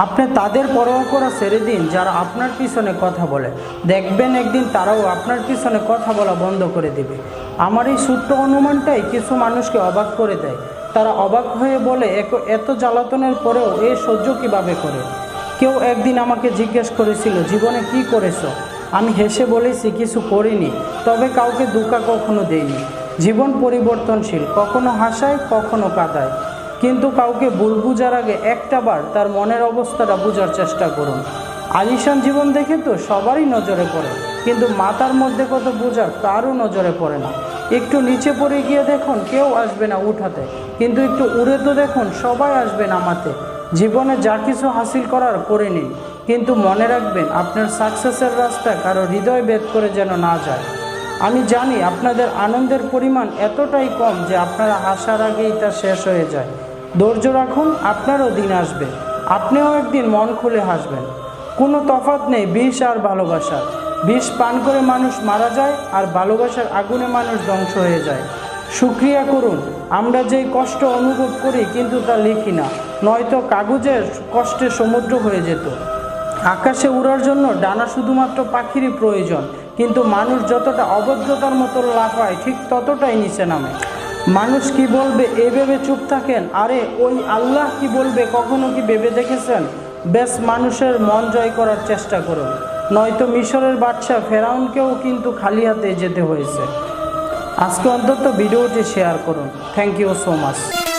আপনি তাদের পরোয়া করা ছেড়ে দিন, যারা আপনার পিছনে কথা বলে। দেখবেন একদিন তারাও আপনার পিছনে কথা বলা বন্ধ করে দিবে। আমার এই সূত্র অনুমানটাই কিছু মানুষকে অবাক করে দেয়। তারা অবাক হয়ে বলে "এক- এত জ্বালাতনের পরেও এ সহ্য কীভাবে করে? কেউ একদিন আমাকে জিজ্ঞেস করেছিল, জীবনে কি করেছ? আমি হেসে বলেছি, কিছু করিনি, তবে কাউকে দুকা কখনো দেইনি। জীবন পরিবর্তনশীল, কখনো হাসায়, কখনো কাঁদায়। কিন্তু কাউকে ভুল বুঝার আগে একটাবার তার মনের অবস্থাটা বোঝার চেষ্টা করুন। আলিশান জীবন দেখে তো সবারই নজরে পড়ে, কিন্তু মাথার মধ্যে কত বোঝার কারও নজরে পড়ে না। একটু নিচে পড়ে গিয়ে দেখুন কেউ আসবে না উঠাতে, কিন্তু একটু উড়ে তো দেখুন সবাই আসবে নামাতে জীবনে যা কিছু হাসিল করার করে নিন, কিন্তু মনে রাখবেন আপনার সাকসেসের রাস্তা কারও হৃদয় ভেদ করে যেন না যায়। আমি জানি আপনাদের আনন্দের পরিমাণ এতটাই কম যে আপনারা হাসার আগেই তা শেষ হয়ে যায়। ধৈর্য রাখুন, আপনারও দিন আসবে। আপনিও একদিন মন খুলে হাসবেন। কোনো তফাৎ নেই, বিষ আর ভালোবাসার বিষ পান করে মানুষ মারা যায় আর ভালোবাসার আগুনে মানুষ ধ্বংস হয়ে যায়। সুক্রিয়া করুন, আমরা যেই কষ্ট অনুভব করি কিন্তু তা লিখি না, নয়তো কাগজের কষ্টে সমুদ্র হয়ে যেত। আকাশে উড়ার জন্য ডানা শুধুমাত্র পাখিরই প্রয়োজন, কিন্তু মানুষ যতটা অভদ্রতার মতো লাফায়, ঠিক ততটাই নিচে নামে। মানুষ কি বলবে? এ ভেবে চুপ থাকেন? আরে, ওই আল্লাহ কি বলবে? কখনো কি ভেবে দেখেছেন? বেশ, মানুষের মন জয় করার চেষ্টা করুন। নয়তো মিশরের বাদশা ফেরাউনকেও কিন্তু খালি হাতে যেতে হয়েছে। আজকে অন্তত ভিডিওটি শেয়ার করুন। Thank you so much